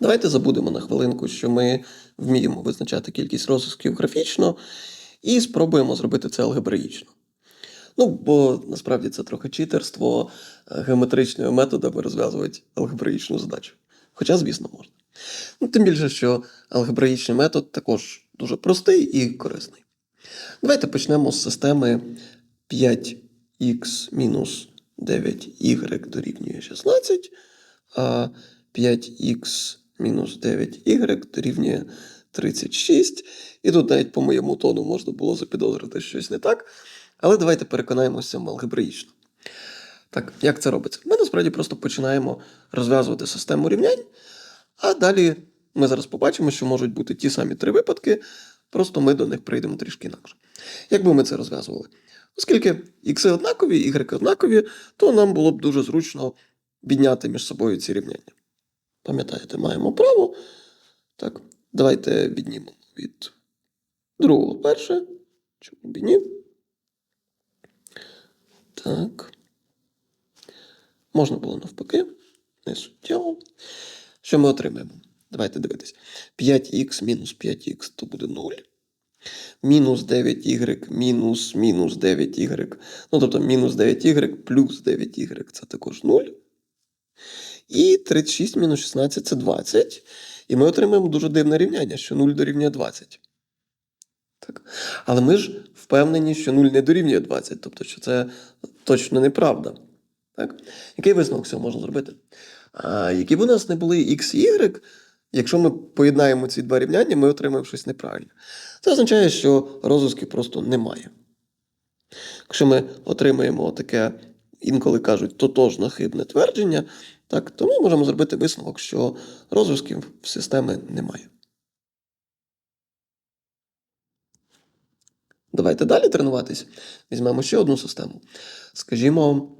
Давайте забудемо на хвилинку, що ми вміємо визначати кількість розв'язків графічно, і спробуємо зробити це алгебраїчно. Ну, бо насправді це трохи читерство е, геометричними методами розв'язувати алгебраїчну задачу. Хоча, звісно, можна. Ну, тим більше, що алгебраїчний метод також дуже простий і корисний. Давайте почнемо з системи 5х мінус 9y дорівнює 16, а 5х мінус 9y дорівнює 36. І тут навіть по моєму тону можна було запідозрити щось не так. Але давайте переконаємося алгебраїчно. Так, як це робиться? Ми насправді просто починаємо розв'язувати систему рівнянь, а далі ми зараз побачимо, що можуть бути ті самі три випадки, просто ми до них прийдемо трішки інакше. Як би ми це розв'язували? Оскільки ікси однакові, ігреки однакові, то нам було б дуже зручно підняти між собою ці рівняння. Пам'ятаєте, маємо право. Так, давайте віднімемо від другого перше. Чому б і ні? Так. Можна було навпаки. Не суттєво. Що ми отримаємо? Давайте дивитись. 5х мінус 5х то буде 0. Мінус 9y мінус мінус 9y. Ну, тобто мінус 9y плюс 9y це також 0. І 36 мінус 16 це 20. І ми отримаємо дуже дивне рівняння, що 0 дорівнює 20. Так. Але ми ж впевнені, що 0 не дорівнює 20, тобто, що це точно неправда. Так? Який висновок цього можна зробити? А, які б у нас не були x і y, якщо ми поєднаємо ці два рівняння, ми отримаємо щось неправильне. Це означає, що розв'язків просто немає. Якщо ми отримаємо таке, інколи кажуть, тотожно хибне твердження, так, то ми можемо зробити висновок, що розв'язків в системи немає. Давайте далі тренуватись. Візьмемо ще одну систему. Скажімо,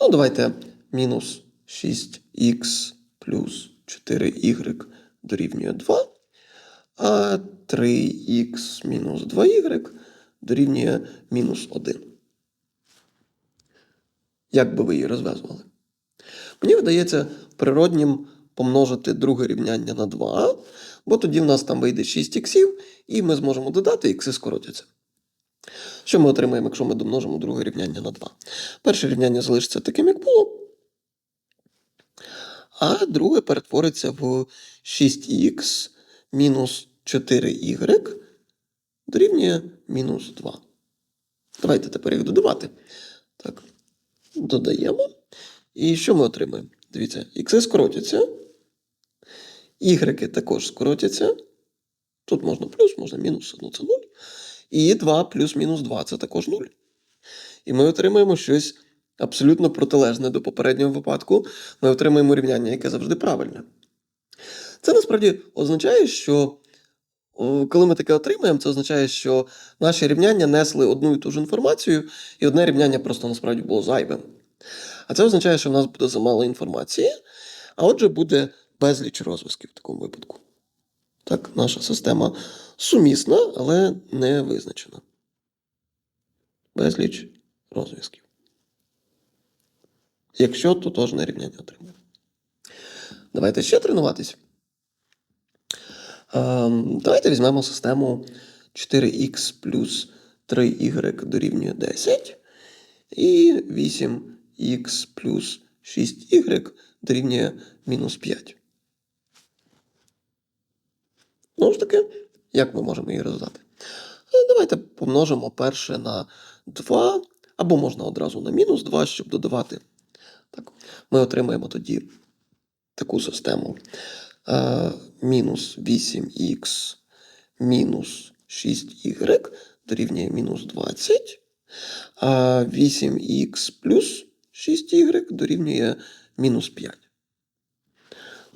ну, давайте мінус 6х плюс 4y дорівнює 2, а 3х мінус 2y дорівнює мінус 1. Як би ви її розв'язували? Мені видається природнім помножити друге рівняння на 2, бо тоді в нас там вийде 6 іксів, і ми зможемо додати, ікси скоротяться. Що ми отримаємо, якщо ми домножимо друге рівняння на 2? Перше рівняння залишиться таким, як було. А друге перетвориться в 6х мінус 4y дорівнює мінус 2. Давайте тепер їх додавати. Так, додаємо. І що ми отримаємо? Дивіться, ікси скоротяться. Ігреки також скоротяться. Тут можна плюс, можна мінус, ну це 0. І 2 плюс мінус 2 це також 0. І ми отримаємо щось абсолютно протилежне до попереднього випадку. Ми отримаємо рівняння, яке завжди правильне. Це насправді означає, що коли ми таке отримаємо, це означає, що наші рівняння несли одну і ту ж інформацію, і одне рівняння просто насправді було зайвим. А це означає, що в нас буде замало інформації, а отже, буде безліч розв'язків в такому випадку. Так, наша система сумісна, але не визначена. Безліч розв'язків. Якщо тотожне рівняння отримаємо. Давайте ще тренуватись. Ем, давайте візьмемо систему 4х плюс 3y дорівнює 10 і 8х плюс 6y дорівнює мінус 5. Знову ж таки, як ми можемо її роздати? Е, Давайте помножимо перше на 2, або можна одразу на мінус 2, щоб додавати. Так, ми отримаємо тоді таку систему. Мінус 8х мінус 6y дорівнює мінус 20, а 8х плюс 6y дорівнює мінус 5.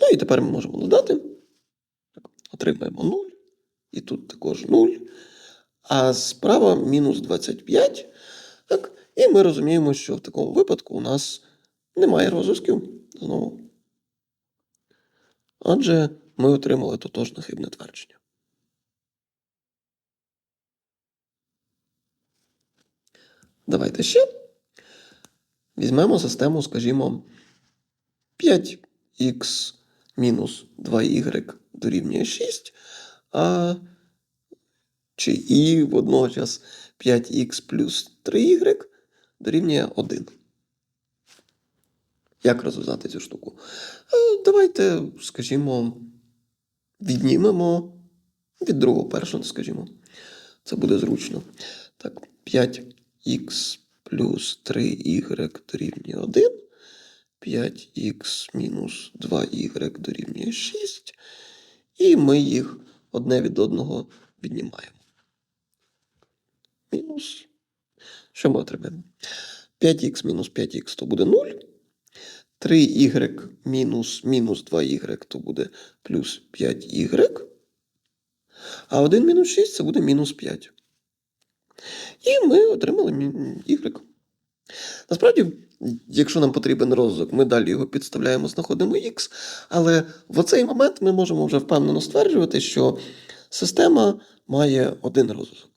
Ну і тепер ми можемо додати. Отримаємо 0. І тут також 0. А справа мінус 25. Так, і ми розуміємо, що в такому випадку у нас немає розв'язків знову. Отже, ми отримали тотожне хибне твердження. Давайте ще. Візьмемо систему, скажімо, 5х мінус 2y дорівнює 6, а чи і водночас 5х плюс 3y дорівнює 1. Як розв'язати цю штуку? Е, Давайте, скажімо, віднімемо від другого першого, скажімо. Це буде зручно. Так, 5х плюс 3y дорівнює 1. 5х мінус 2y дорівнює 6. І ми їх одне від одного віднімаємо. Мінус. Що ми отримаємо? 5х мінус 5х то буде 0. 3y мінус мінус 2y то буде плюс 5y. А 1 мінус 6 це буде мінус 5. І ми отримали y. Насправді, якщо нам потрібен розвиток, ми далі його підставляємо, знаходимо x, але в оцей момент ми можемо вже впевнено стверджувати, що система має один розвиток.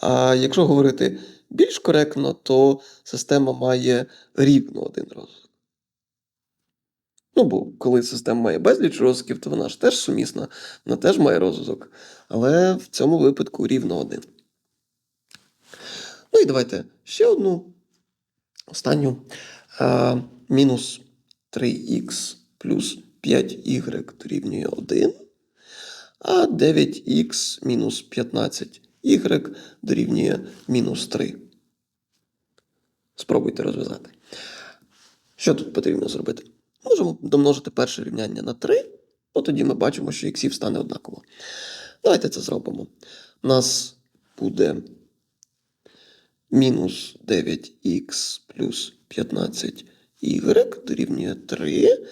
А якщо говорити більш коректно, то система має рівно один розвиток. Ну, бо коли система має безліч розвитків, то вона ж теж сумісна, вона теж має розвиток. Але в цьому випадку рівно один. Ну і давайте ще одну останню. Мінус 3х плюс 5y дорівнює 1, а 9х мінус 15y дорівнює мінус 3. Спробуйте розв'язати. Що тут потрібно зробити? Можемо домножити перше рівняння на 3, бо тоді ми бачимо, що іксів стане однаково. Давайте це зробимо. У нас буде мінус 9х плюс 15y дорівнює 3,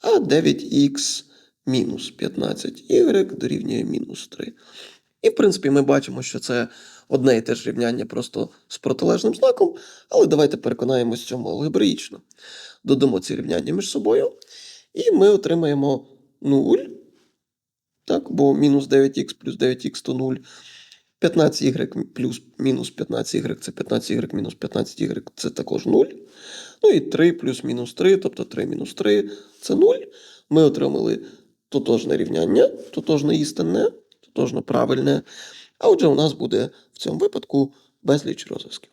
а 9х мінус 15y дорівнює мінус 3. І, в принципі, ми бачимо, що це одне і те ж рівняння просто з протилежним знаком, але давайте переконаємось цьому алгебраїчно. Додамо ці рівняння між собою, і ми отримаємо 0, так, бо мінус 9х плюс 9х то 0. 15y плюс мінус 15y це 15y мінус 15y це також 0. Ну і 3 плюс мінус 3, тобто 3 мінус 3 це 0. Ми отримали тотожне рівняння, тотожне істинне, тотожно правильне. А отже, у нас буде в цьому випадку безліч розв'язків.